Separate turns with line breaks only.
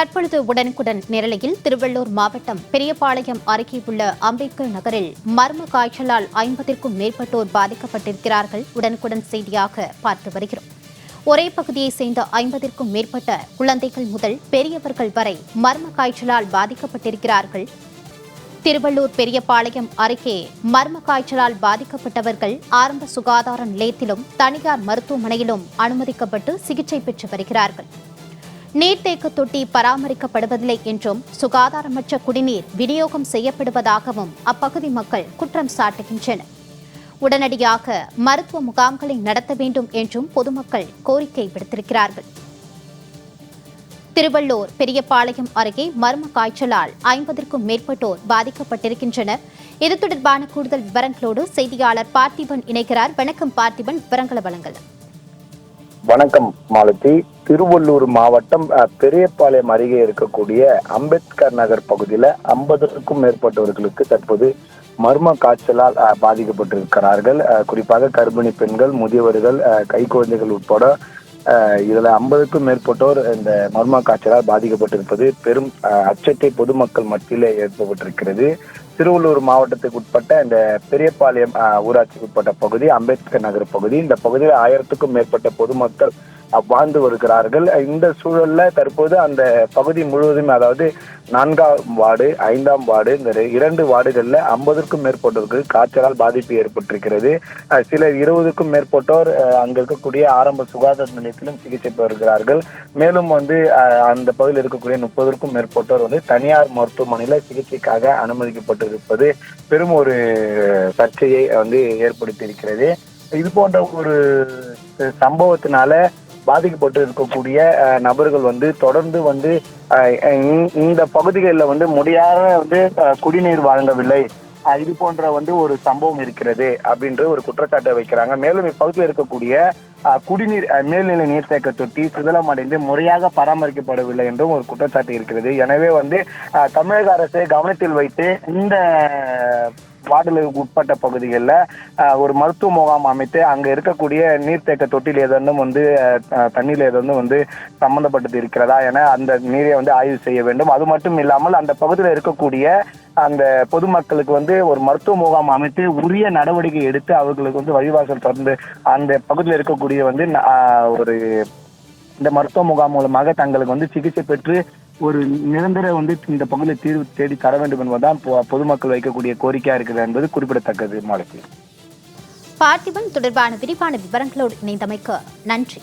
தற்பொழுது உடனுக்குடன் நிரலையில் திருவள்ளூர் மாவட்டம் பெரியபாளையம் அருகே உள்ள அம்பேத்கர் நகரில் மர்ம காய்ச்சலால் ஐம்பதிற்கும் மேற்பட்டோர் பாதிக்கப்பட்டிருக்கிறார்கள். உடனுக்குடன் செய்தியாக பார்த்து வருகிறோம். ஒரே பகுதியைச் சேர்ந்த ஐம்பதிற்கும் மேற்பட்ட குழந்தைகள் முதல் பெரியவர்கள் வரை மர்ம காய்ச்சலால் பாதிக்கப்பட்டிருக்கிறார்கள். திருவள்ளூர் பெரியபாளையம் அருகே மர்ம காய்ச்சலால் பாதிக்கப்பட்டவர்கள் ஆரம்ப சுகாதார நிலையத்திலும் தனியார் மருத்துவமனையிலும் அனுமதிக்கப்பட்டு சிகிச்சை பெற்று வருகிறார்கள். நீர்த்தேக்க தொட்டி பராமரிக்கப்படுவதில்லை என்றும் சுகாதாரமற்ற குடிநீர் விநியோகம் செய்யப்படுவதாகவும் அப்பகுதி மக்கள் குற்றம் சாட்டுகின்றனர். உடனடியாக மருத்துவ முகாம்களை நடத்த வேண்டும் என்றும் பொதுமக்கள் கோரிக்கை விடுத்திருக்கிறார்கள். திருவள்ளூர் பெரியபாளையம் அருகே மர்ம காய்ச்சலால் ஐம்பதற்கும் மேற்பட்டோர் பாதிக்கப்பட்டிருக்கின்றனர். இது தொடர்பான கூடுதல் விவரங்களோடு செய்தியாளர் பார்த்திபன் இணைகிறார். வணக்கம் பார்த்திபன் விவரங்களை வழங்கல்
வணக்கம் மாலதி. திருவள்ளூர் மாவட்டம் பெரியபாளையம் அருகே இருக்கக்கூடிய அம்பேத்கர் நகர் பகுதியில ஐம்பதுக்கும் மேற்பட்டவர்களுக்கு தற்போது மர்ம காய்ச்சலால் பாதிக்கப்பட்டிருக்கிறார்கள். குறிப்பாக கர்ப்பிணி பெண்கள் முதியவர்கள் கை குழந்தைகள் உட்பட இதுல ஐம்பதுக்கும் மேற்பட்டோர் இந்த மர்ம காய்ச்சலால் பாதிக்கப்பட்டிருப்பது. பெரும் அஹ், அச்சத்தை பொதுமக்கள் மத்தியிலே ஏற்பட்டிருக்கிறது. திருவள்ளூர் மாவட்டத்துக்கு உட்பட்ட இந்த பெரியபாளையம் ஊராட்சிக்கு உட்பட்ட பகுதி அம்பேத்கர் நகர் பகுதி இந்த பகுதியில் ஆயிரத்துக்கும் மேற்பட்ட பொதுமக்கள் வாழ்ந்து வருகிறார்கள். இந்த சூழல்ல தற்போது அந்த பகுதி முழுவதும் அதாவது நான்காம் வார்டு ஐந்தாம் வார்டு இந்த இரண்டு வார்டுகள்ல ஐம்பதுக்கும் மேற்பட்டோருக்கு காய்ச்சலால் பாதிப்பு ஏற்பட்டிருக்கிறது. சிலர் இருபதுக்கும் மேற்பட்டோர் அஹ், அங்க இருக்கக்கூடிய ஆரம்ப சுகாதார நிலையத்திலும் சிகிச்சை பெறுகிறார்கள். மேலும் வந்து அந்த பகுதியில் இருக்கக்கூடிய முப்பதற்கும் மேற்பட்டோர் வந்து தனியார் மருத்துவமனையில சிகிச்சைக்காக அனுமதிக்கப்பட்டிருப்பது பெரும் ஒரு சர்ச்சையை வந்து ஏற்படுத்தி இருக்கிறது இது போன்ற ஒரு சம்பவத்தினால பாதிக்கப்பட்டு இருக்கக்கூடிய அஹ், நபர்கள் வந்து தொடர்ந்து வந்து அஹ், இந்த- இந்த பகுதிகளில் வந்து முறையாக வந்து குடிநீர் வழங்கவில்லை. இது போன்ற வந்து ஒரு சம்பவம் இருக்கிறது அப்படின்ற ஒரு குற்றச்சாட்டை வைக்கிறாங்க. மேலும் இப்பகுதியில் இருக்கக்கூடிய அஹ், குடிநீர் அஹ், மேல்நிலை நீர்த்தேக்க தொட்டி சிதலமடைந்து முறையாக பராமரிக்கப்படவில்லை என்றும் ஒரு குற்றச்சாட்டு இருக்கிறது. எனவே வந்து தமிழக அரசு கவனத்தில் வைத்து இந்த வார்டுகளுக்கு உட்பட்ட பகுதிகளில் ஒரு மருத்துவ முகாம் அமைத்து அங்கே இருக்கக்கூடிய நீர்த்தேக்க தொட்டியில் ஏதேனும் வந்து தண்ணீர் ஏதேனும் வந்து சம்பந்தப்பட்டது இருக்கிறதா என அந்த நீரை வந்து ஆய்வு செய்ய வேண்டும். அது மட்டும் இல்லாமல் அந்த பகுதியில் இருக்கக்கூடிய அந்த பொதுமக்களுக்கு வந்து ஒரு மருத்துவ முகாம் அமைத்து உரிய நடவடிக்கை எடுத்து அவர்களுக்கு வந்து வழிவாசல் திறந்து அந்த பகுதியில் இருக்கக்கூடிய வந்து ஒரு இந்த மருத்துவ முகாம் மூலமாக தங்களுக்கு வந்து சிகிச்சை பெற்று ஒரு நிரந்தர வந்து இந்த பகுதியில் தீர்வு தேடி தர வேண்டும் என்பதுதான் பொ- பொதுமக்கள் வைக்கக்கூடிய கோரிக்கையா இருக்குது என்பது குறிப்பிடத்தக்கது மாலத்தி
பார்த்திபன் தொடர்பான விரிவான விவரங்களோடு இணைந்தமைக்கு நன்றி.